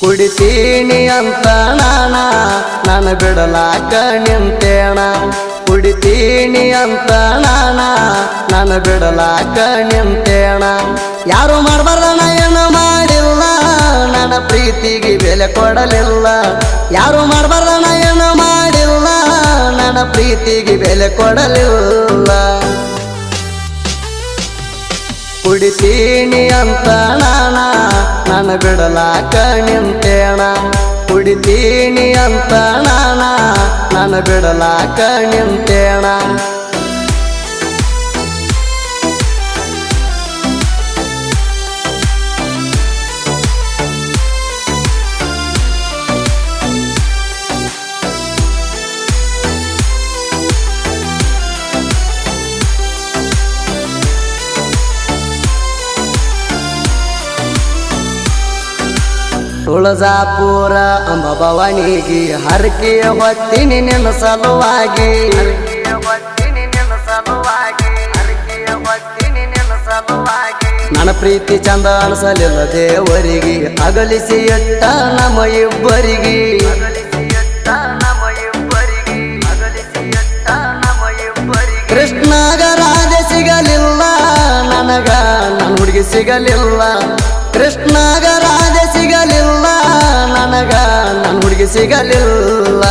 ಕುಡಿತೀನಿ ಅಂತ ನಾನ, ನಾನು ಬಿಡಲಾಕ ನಿಂತೇಣ ಕುಡಿತೀನಿ ಅಂತ ನಾನ, ನಾನು ಬಿಡಲಾಕ ನಿಂತೇಣ ಯಾರು ಮಾಡಬಾರ್ದಣ ಏನು ಮಾಡಿಲ್ಲ. ನನ್ನ ಪ್ರೀತಿಗೆ ಬೆಲೆ ಕೊಡಲಿಲ್ಲ. ಯಾರು ಮಾಡಬಾರ್ದಣ ಏನು ಮಾಡಿಲ್ಲ. ನನ್ನ ಪ್ರೀತಿಗೆ ಬೆಲೆ ಕೊಡಲಿಲ್ಲ. ಕುಡಿತೀನಿ ಅಂತ ನಾನ ನಾನು ಬಿಡಲಾಕ ನಿಂತೇಣ ಕುಡಿತೀನಿ ಅಂತ ನಾನ ನಾನು ಬಿಡಲಾಕ ನಿಂತೇಣ ತುಳಜಾಪುರ ಅಂಬ ಭವಾನಿಗೆ ಹರಕೆಯ ಹೊತ್ತಿನಿ ನಿನ್ನ ಸಲುವಾಗಿ. ನನ್ನ ಪ್ರೀತಿ ಚಂದ ಅನಿಸಲಿಲ್ಲ ದೇವರಿಗೆ. ಅಗಲಿಸಿ ಎಟ್ಟ ನಮ್ಮ ಇಬ್ಬರಿಗೆ. ಕೃಷ್ಣಗ ರಾಜ ಸಿಗಲಿಲ್ಲ, ನನಗ ನನ್ನ ಹುಡುಗಿ ಸಿಗಲಿಲ್ಲ. ಕೃಷ್ಣಗ ರಾಜ ಸಿಗಲಿಲ್ಲ, ನನಗ ನನ್ನ ಹುಡುಗಿ ಸಿಗಲಿಲ್ಲ.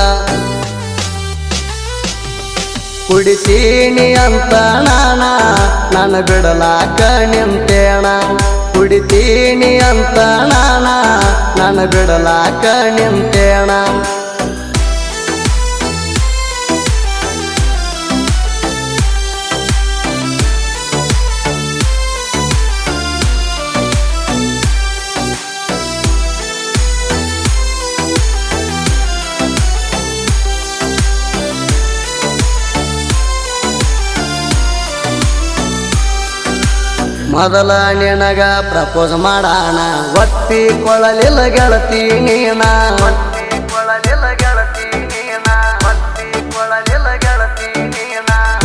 ಕುಡಿತೀನಿ ಅಂತ ನಾನ ನಾನು ಬಿಡಲಾಕ ನಿಂತೇಣ ಕುಡಿತೀನಿ ಅಂತ ನಾನ ನಾನು ಬಿಡಲಾಕ ನಿಂತೇಣ ಮೊದಲ ನಿನಗ ಪ್ರಪೋಸ್ ಮಾಡಾಣ. ಕೊಳಲಿಲ್ಲ ಗೆಳತಿ ನೀನ.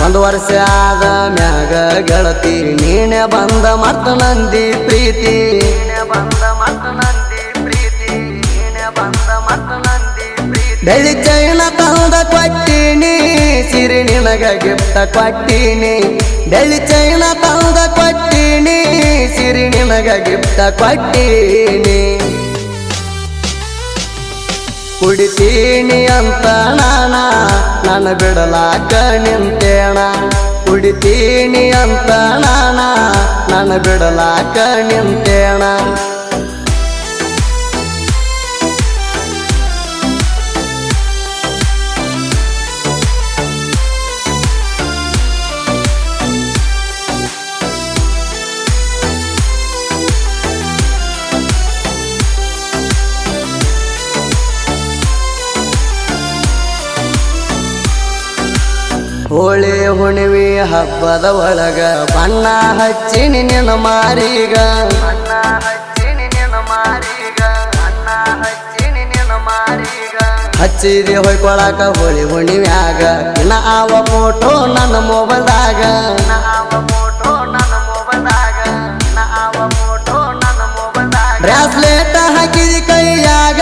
ಒಂದು ವರ್ಷ ಆದ ಮ್ಯಾಗ ಗೆಳತಿ, ನೀನೆ ಬಂದ ಮತ್ತ ನಂದಿ ಪ್ರೀತಿ. ಬೆಳಿ ಚೈನ ತಂದ ಕೊಟ್ಟಿನಿ, ಸಿರಿ ನಿನಗ ಗಿಫ್ಟ ಕೊಟ್ಟಿನಿ. ಬೆಳಿ ಚೈನ ತಂದ ಕೊಟ್ಟಿನಿ, ಸಿರಿ ನಿನಗ ಗಿಫ್ಟ ಕೊಟ್ಟಿನಿ. ಕುಡಿತೀನಿ ಅಂತ ನಾನ ನಾನು ಬಿಡಲಾಕ ನಿಂತೇಣ. ಕುಡಿತೀನಿ ಅಂತ ನಾನ ನಾನು ಬಿಡಲಾಕ ನಿಂತೇಣ. ಹೋಳಿ ಹುಣಿವಿ ಹಬ್ಬದ ಒಳಗ ಬಣ್ಣ ಹಚ್ಚಿನಿ ನಿನ್ನ ಮಾರೀಗ. ಹಚ್ಚಿದಿ ಹೊಯ್ಕೊಳಕ ಹೋಳಿ ಹುಣಿವ್ಯಾಗ. ಇನ್ನ ಆವ ಫೋಟೋ ನನ್ನ ಮೊಬೈಲ್ದಾಗ. ಬ್ರಾಸ್ಲೆಟ್ ಹಾಕಿದಿ ಕೈಯಾಗ.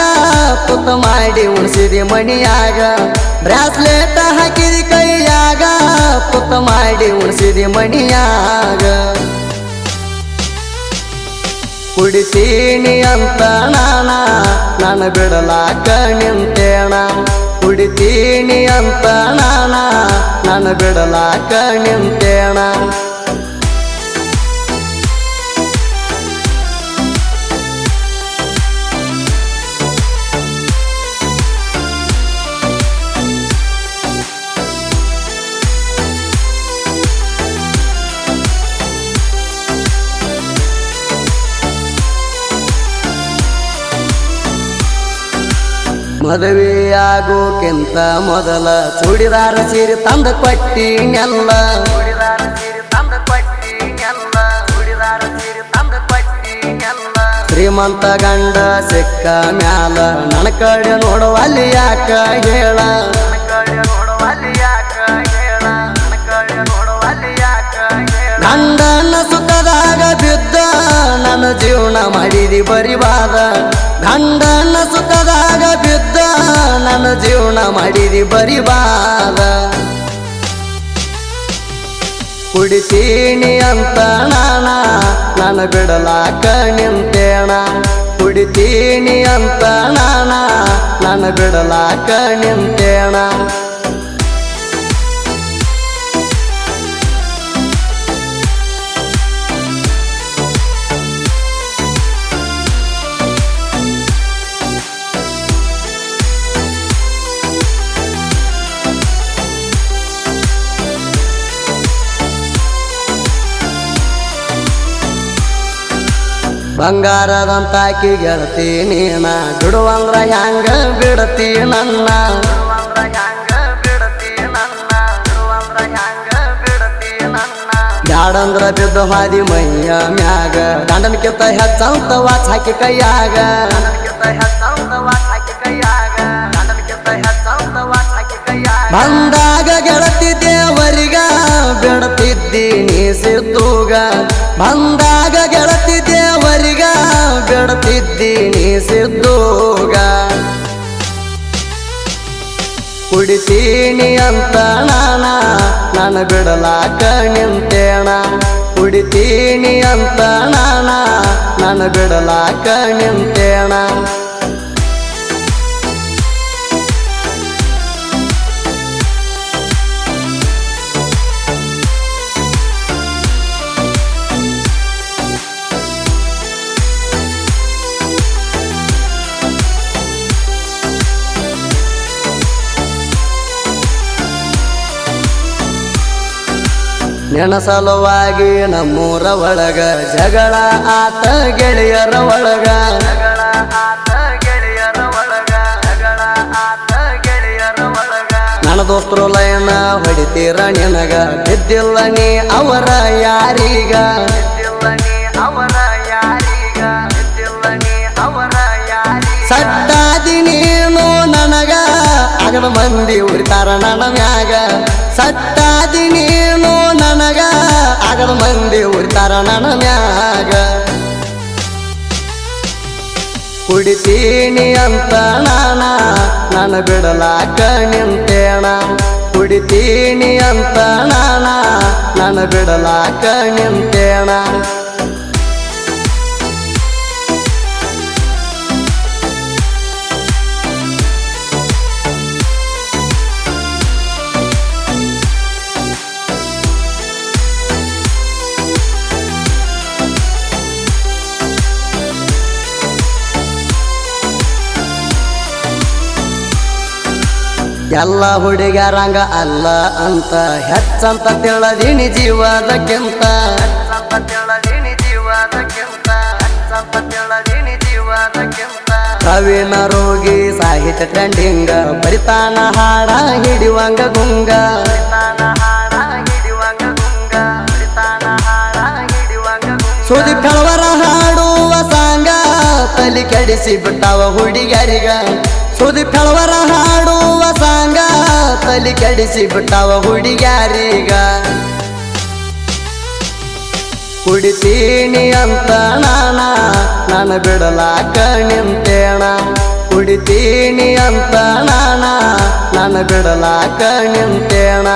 ತುತ್ತ ಮಾಡಿ ಉಣಿಸಿದಿ ಮಣಿಯಾಗ. ಬ್ರಾಸ್ಲೆಟ್ ಹಾಕಿದಿ ಕೈಯಾಗ ತುತ್ತ ಮಾಡಿ ಉಣಿಸಿದಿ ಮಣಿಯಾಗ. ಕುಡಿತೀನಿ ಅಂತ ನಾನ, ನಾನು ಬಿಡಲಾಕ ನಿಂತೇಣ ಕುಡಿತೀನಿ ಅಂತ ನಾನ, ನಾನು ಬಿಡಲಾಕ ನಿಂತೇಣ ಮದುವೆಯಾಗೋಕ್ಕಿಂತ ಮೊದಲ ಚೂಡಿದಾರ ಸೀರೆ ತಂದ ಕೊಟ್ಟಿನೆಲ್ಲ ಶ್ರೀಮಂತ ಗಂಡ ಸಿಕ್ಕ ಮ್ಯಾಲ ನನ್ನ ಕಡೆ ನೋಡುವಲ್ಲಿ ಯಾಕ ಹೇಳ. ಗಂಡನ ಸುಖದಾಗ ಬಿದ್ದ ನನ್ನ ಜೀವನ ಮಾಡಿದಿ ಬರಿವಾದ. ಗಂಡನ ಸುಖದಾಗ ಜೀವನ ಮಾಡಿದಿ ಬರಿಬಾದ. ಕುಡಿತೀನಿ ಅಂತ ನಾನ ನನ್ನ ಬಿಡಲಾಕ ನಿಂತೇಣ ಕುಡಿತೀನಿ ಅಂತ ನಾನ ನನ್ನ ಬಿಡಲಾಕ ನಿಂತೇಣ ಬಂಗಾರದಂತ ಆಕಿ ಗೆಳತಿ ನೀನ. ಬಿಡುವಂದ್ರ ಹ್ಯಾಂಗ ಬಿಡತಿ ನನ್ನ. ಬ್ಯಾಡಂದ್ರ ಬಿದ್ದ ಹಾದಿ ಮೈಯ ಮ್ಯಾಗ. ಗಂಡನ ಕಿತ್ತ ಹೆಚ್ಚಂತ ವಾಚ್ ಹಾಕಿ ಕೈಯಾಗ. ಬಂದಾಗ ಗೆಳತಿ ದೇವರಿಗ ಬಿಡತಿದ್ದೀನಿ ಸಿದ್ದುಗ. ಬಂದಾಗ ಗೆಳತಿ ದೇವರಿಗ ಬಿಡತಿದ್ದೀನಿ ಸಿದ್ದೋಗ ಕುಡಿತೀನಿ ಅಂತ ನಾನ ನಾನು ಬಿಡಲಾಕ ನಿಂತೇಣ ಕುಡಿತೀನಿ ಅಂತ ನಾನ ನಾನು ಬಿಡಲಾಕ ನಿಂತೇಣ ನೆನ ಸಲುವಾಗಿ ನಮ್ಮೂರ ಒಳಗ ಜಗಳ ಆತ ಗೆಳೆಯರ ಒಳಗ. ನನ್ನ ದೋಸ್ತರು ಲಯನ ಹೊಡಿತೀರ ನಿನಗ. ಬಿದ್ದಿಲ್ಲ ನೀ ಅವರ ಯಾರೀಗ. ಸಟ್ಟಾದಿ ನೀನು ನನಗ. ಅಗಲ ಮಂದಿ ಉರಿತಾರ ನನ್ನ ಮ್ಯಾಗ. ಸಟ್ಟಾದಿ ನೀನು ನನಗ ಆಗದ ಮಂದಿ ಉರಿತಾರ ನನ್ನ ಮ್ಯಾಗ. ಕುಡಿತೀನಿ ಅಂತ ನಾನ ನಾನು ಬಿಡಲಾಕ ನಿಂತೇಣ. ಕುಡಿತೀನಿ ಅಂತ ನಾನ ನಾನು ಬಿಡಲಾಕ ನಿಂತೇಣ. ಎಲ್ಲ ಹುಡುಗರಂಗ ಅಲ್ಲ ಅಂತ ಹೆಚ್ಚಂತ ತಿಳದಿನಿ ಜೀವದಕ್ಕಿಂತ. ಕವಿನ ರೋಗಿ ಸಾಹಿತ್ಯ ಟ್ರೆಂಡಿಂಗ ಬರಿತಾನ ಹಾಡ ಹಿಡಿವಂಗ ಗುಂಗ. ಸುದಿ ಕಳವರ ಹಾಡುವ ಸಾಂಗ ತಲಿ ಕೆಡಿಸಿ ಬಿಟ್ಟಾವ ಹುಡುಗರಿಗ ಸುದಿ ಫಳವರ ಹಾಡುವ ಸಾಂಗ, ತಲಿ ಕೆಡಿಸಿ ಬಿಟ್ಟಾವ ಹುಡುಗ್ಯಾರೀಗ. ಕುಡಿತೀನಿ ಅಂತ ನಾನ, ನಾನು ಬಿಡಲಾಕ ನಿಂತೇಣ. ಕುಡಿತೀನಿ ಅಂತ ನಾನ, ನಾನು ಬಿಡಲಾಕ ನಿಂತೇಣ.